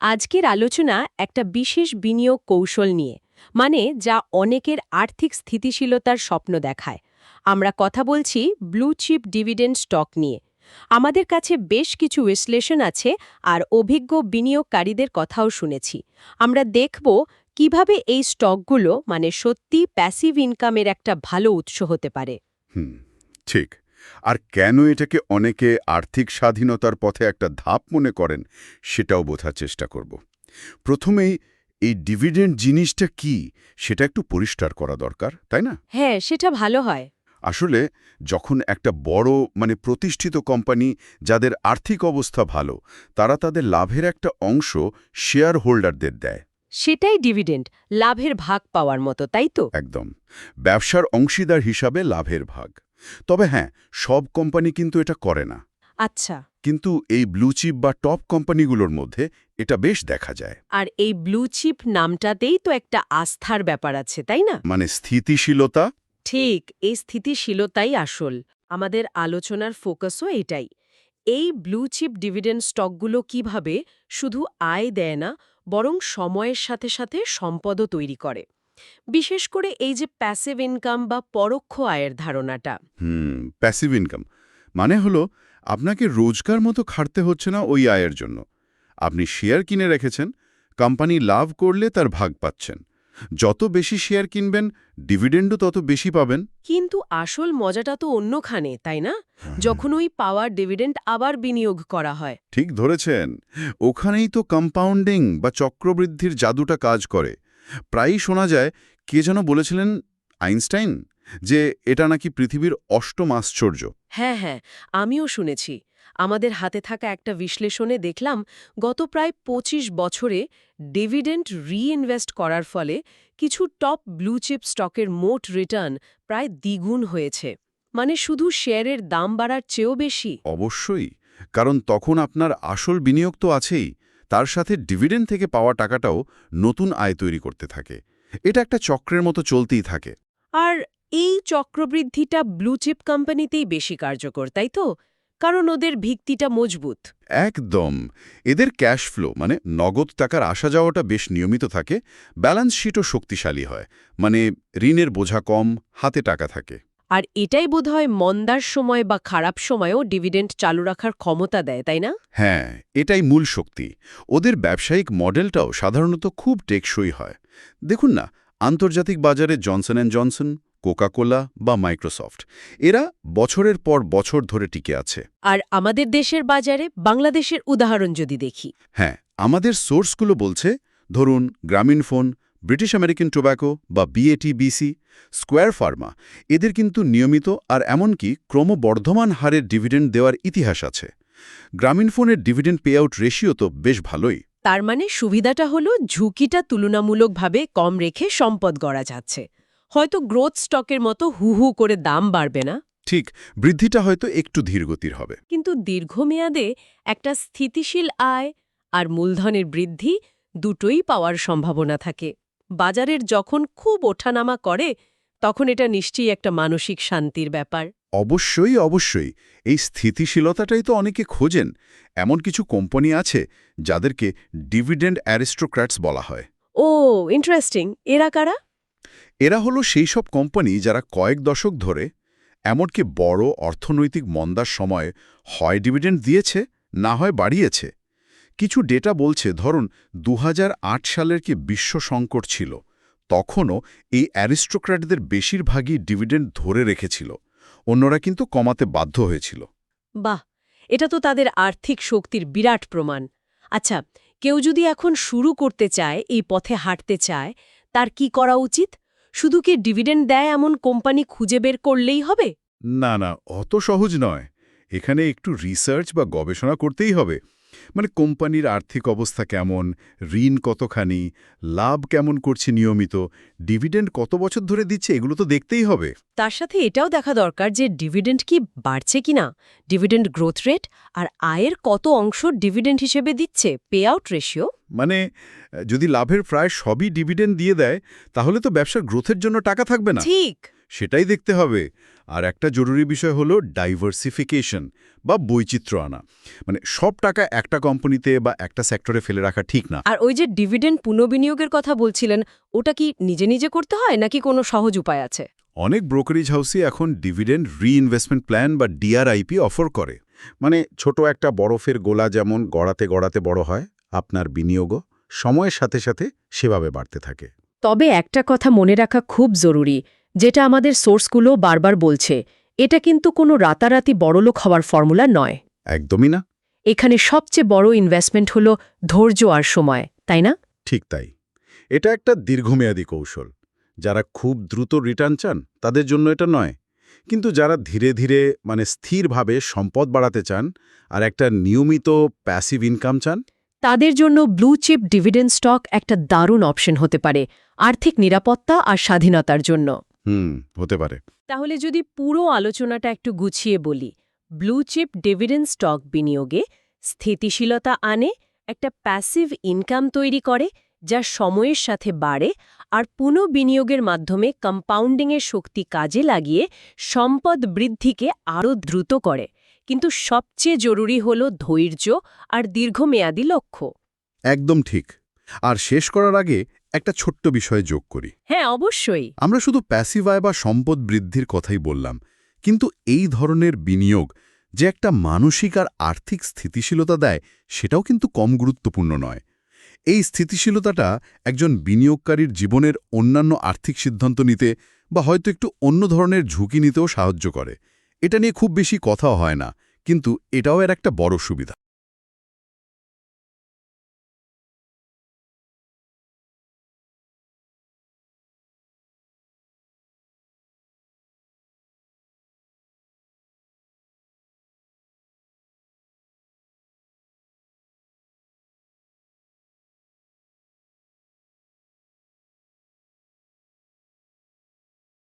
আজকের আলোচনা একটা বিশেষ বিনিয়োগ কৌশল নিয়ে মানে যা অনেকের আর্থিক স্থিতিশীলতার স্বপ্ন দেখায়। আমরা কথা বলছি ব্লু চিপ ডিভিডেন্ড স্টক নিয়ে। আমাদের কাছে বেশ কিছু বিশ্লেষণ আছে আর অভিজ্ঞ বিনিয়োগকারীদের কথাও শুনেছি। আমরা দেখব কীভাবে এই স্টকগুলো মানে সত্যি প্যাসিভ ইনকামের একটা ভালো উৎস হতে পারে। ঠিক। আর কেন এটাকে অনেকে আর্থিক স্বাধীনতার পথে একটা ধাপ মনে করেন সেটাও বোঝার চেষ্টা করব। প্রথমেই এই ডিভিডেন্ড জিনিসটা কি সেটা একটু পরিষ্কার করা দরকার তাই না? হ্যাঁ সেটা ভালো হয়। আসলে যখন একটা বড় মানে প্রতিষ্ঠিত কোম্পানি যাদের আর্থিক অবস্থা ভালো তারা তাদের লাভের একটা অংশ শেয়ার হোল্ডারদের দেয়। সেটাই ডিভিডেন্ড লাভের ভাগ পাওয়ার মতো তাই তো? একদম। ব্যবসার অংশীদার হিসাবে লাভের ভাগ। তবে হ্যাঁ সব কোম্পানি কিন্তু এটা করে না। আচ্ছা। কিন্তু এই ব্লুচিপ বা টপ কোম্পানিগুলোর মধ্যে এটা বেশ দেখা যায়। আর এই ব্লু চিপ নামটাতেই তো একটা আস্থার ব্যাপার আছে তাই না? মানে স্থিতিশীলতা? ঠিক এই স্থিতিশীলতাই আসল। আমাদের আলোচনার ফোকাসও এটাই। এই ব্লু চিপ ডিভিডেন্ড স্টকগুলো কীভাবে শুধু আয় দেয় না বরং সময়ের সাথে সাথে সম্পদও তৈরি করে। বিশেষ করে এই যে প্যাসিভ ইনকাম বা পরোক্ষ আয়ের ধারণাটা। হুম প্যাসিভ ইনকাম মানে হলো আপনাকে রোজকার মতো খাটতে হচ্ছে না ওই আয়ের জন্য। আপনি শেয়ার কিনে রেখেছেন কোম্পানি লাভ করলে তার ভাগ পাচ্ছেন। যত বেশি শেয়ার কিনবেন ডিভিডেন্ডও তত বেশি পাবেন। কিন্তু আসল মজাটা তো অন্যখানে তাই না? যখন ওই পাওয়ার ডিভিডেন্ড আবার বিনিয়োগ করা হয়। ঠিক ধরেছেন। ওখানেই তো কম্পাউন্ডিং বা চক্রবৃদ্ধির জাদুটা কাজ করে। প্রায়ই শোনা যায় কে যেন বলেছিলেন আইনস্টাইন? যে এটা নাকি পৃথিবীর অষ্টম আশ্চর্য। হ্যাঁ হ্যাঁ আমিও শুনেছি। আমাদের হাতে থাকা একটা বিশ্লেষণে দেখলাম গত প্রায় ২৫ বছরে ডিভিডেন্ড রিইনভেস্ট করার ফলে কিছু টপ ব্লু চিপ স্টকের মোট রিটার্ন প্রায় দ্বিগুণ হয়েছে। মানে শুধু শেয়ারের দাম বাড়ার চেয়েও বেশি। অবশ্যই কারণ তখন আপনার আসল বিনিয়োগ তো আছেই। তার সাথে ডিভিডেন্ড থেকে পাওয়া টাকাটাও নতুন আয় তৈরি করতে থাকে। এটা একটা চক্রের মতো চলতেই থাকে। আর এই চক্রবৃদ্ধিটা ব্লু চিপ কোম্পানিতেই বেশি কার্যকর তাই তো? কারণ ওদের ভিত্তিটা মজবুত। একদম। এদের ক্যাশ ফ্লো মানে নগদ টাকার আসা যাওয়াটা বেশ নিয়মিত থাকে। ব্যালেন্স শিটও শক্তিশালী হয়। মানে ঋণের বোঝা কম হাতে টাকা থাকে। আর এটাই বোধহয় মন্দার সময় বা খারাপ সময়েও ডিভিডেন্ড চালু রাখার ক্ষমতা দেয় তাই না? হ্যাঁ এটাই মূল শক্তি। ওদের ব্যবসায়িক মডেলটাও সাধারণত খুব টেকসই হয়। দেখুন না আন্তর্জাতিক বাজারে Johnson and Johnson Coca Cola বা মাইক্রোসফট এরা বছরের পর বছর ধরে টিকে আছে। আর আমাদের দেশের বাজারে বাংলাদেশের উদাহরণ যদি দেখি। হ্যাঁ আমাদের সোর্সগুলো বলছে ধরুন গ্রামীণ ফোন ব্রিটিশ আমেরিকান টোব্যাকো বা বিএটিবিসি স্কোয়ার ফার্মা এদের কিন্তু নিয়মিত আর এমনকি ক্রমবর্ধমান হারের ডিভিডেন্ড দেওয়ার ইতিহাস আছে। গ্রামীণ ফোনের ডিভিডেন্ড পে আউট রেশিও তো বেশ ভালোই। তার মানে সুবিধাটা হলো ঝুঁকিটা তুলনামূলকভাবে কম রেখে সম্পদ গড়া যাচ্ছে। হয়তো গ্রোথ স্টকের মতো হু হু করে দাম বাড়বে না। ঠিক বৃদ্ধিটা হয়তো একটু ধীরগতির হবে। কিন্তু দীর্ঘমেয়াদে একটা স্থিতিশীল আয় আর মূলধনের বৃদ্ধি দুটোই পাওয়ার সম্ভাবনা থাকে। বাজারের যখন খুব ওঠানামা করে তখন এটা নিশ্চয়ই একটা মানসিক শান্তির ব্যাপার। অবশ্যই অবশ্যই। এই স্থিতিশীলতাটাই তো অনেকে খোঁজেন। এমন কিছু কোম্পানি আছে যাদেরকে ডিভিডেন্ড অ্যারিস্টোক্র্যাটস বলা হয়। ও ইন্টারেস্টিং। এরা কারা? এরা হলো সেই সব কোম্পানি যারা কয়েক দশক ধরে এমনকি বড় অর্থনৈতিক মন্দার সময় হয় ডিভিডেন্ড দিয়েছে না হয় বাড়িয়েছে। কিছু ডেটা বলছে ধরুন দু হাজার আট সালের কি বিশ্ব সংকট ছিল? তখনও এই অ্যারিস্টোক্র্যাটদের বেশিরভাগই ডিভিডেন্ড ধরে রেখেছিল। অন্যরা কিন্তু কমাতে বাধ্য হয়েছিল। বাহ! এটা তো তাদের আর্থিক শক্তির বিরাট প্রমাণ। আচ্ছা কেউ যদি এখন শুরু করতে চায় এই পথে হাঁটতে চায় তার কি করা উচিত? শুধু কি ডিভিডেন্ড দেয় এমন কোম্পানি খুঁজে বের করলেই হবে? না না অত সহজ নয়। এখানে একটু রিসার্চ বা গবেষণা করতেই হবে। মানে কোম্পানির আর্থিক অবস্থা কেমন ঋণ কতখানি লাভ কেমন করছে নিয়মিত ডিভিডেন্ড কত বছর ধরে দিচ্ছে এগুলো তো দেখতেই হবে। তার সাথে এটাও দেখা দরকার যে ডিভিডেন্ড কি বাড়ছে কিনা ডিভিডেন্ড গ্রোথ রেট আর আয়ের কত অংশ ডিভিডেন্ড হিসেবে দিচ্ছে পে আউট রেশিও। মানে যদি লাভের প্রায় সবই ডিভিডেন্ড দিয়ে দেয় তাহলে তো ব্যবসার গ্রোথের জন্য টাকা থাকবে না। ঠিক। সেটাই দেখতে হবে। আর একটা জরুরি বিষয় হলো ডাইভার্সিফিকেশন বা বৈচিত্র্য আনা। মানে সব টাকা একটা কোম্পানিতে বা একটা সেক্টরে ফেলে রাখা ঠিক না। আর ওই যে ডিভিডেন্ড পুনর্বিনিয়োগের কথা বলছিলেন ওটা কি নিজে নিজে করতে হয় নাকি কোনো সহজ উপায় আছে? অনেক ব্রোকারেজ হাউসই এখন ডিভিডেন্ড রিইনভেস্টমেন্ট প্ল্যান বা ডিআরআইপি অফার করে। মানে ছোট একটা বরফের গোলা যেমন গড়াতে গড়াতে বড় হয় আপনার বিনিয়োগও সময়ের সাথে সাথে সেভাবে বাড়তে থাকে। তবে একটা কথা মনে রাখা খুব জরুরি যেটা আমাদের সোর্সগুলো বারবার বলছে এটা কিন্তু কোনো রাতারাতি বড়লোক হওয়ার ফর্মুলা নয়। একদমই না। এখানে সবচেয়ে বড় ইনভেস্টমেন্ট হলো ধৈর্য আর সময় তাই না? ঠিক তাই। এটা একটা দীর্ঘমেয়াদী কৌশল। যারা খুব দ্রুত রিটার্ন চান তাদের জন্য এটা নয়। কিন্তু যারা ধীরে ধীরে মানে স্থিরভাবে সম্পদ বাড়াতে চান আর একটা নিয়মিত প্যাসিভ ইনকাম চান তাদের জন্য ব্লু চিপ ডিভিডেন্ড স্টক একটা দারুণ অপশন হতে পারে আর্থিক নিরাপত্তা আর স্বাধীনতার জন্য। হুম হতে পারে। তাহলে যদি পুরো আলোচনাটা একটু গুছিয়ে বলি ব্লু চিপ ডিভিডেন্ড স্টক বিনিয়োগে স্থিতিশীলতা আনে একটা প্যাসিভ ইনকাম তৈরি করে যা সময়ের সাথে বাড়ে আর পুনঃবিনিয়োগের মাধ্যমে কম্পাউন্ডিংয়ের শক্তি কাজে লাগিয়ে সম্পদ বৃদ্ধিকে আরও দ্রুত করে। কিন্তু সবচেয়ে জরুরি হল ধৈর্য আর দীর্ঘমেয়াদী লক্ষ্য। একদম ঠিক। আর শেষ করার আগে একটা ছোট্ট বিষয় যোগ করি। হ্যাঁ অবশ্যই। আমরা শুধু প্যাসিভ আয় বা সম্পদ বৃদ্ধির কথাই বললাম কিন্তু এই ধরনের বিনিয়োগ যে একটা মানসিক আর আর্থিক স্থিতিশীলতা দেয় সেটাও কিন্তু কম গুরুত্বপূর্ণ নয়। এই স্থিতিশীলতাটা একজন বিনিয়োগকারীর জীবনের অন্যান্য আর্থিক সিদ্ধান্ত নিতে বা হয়তো একটু অন্য ধরনের ঝুঁকি নিতেও সাহায্য করে। এটা নিয়ে খুব বেশি কথাও হয় না কিন্তু এটাও এর একটা বড় সুবিধা।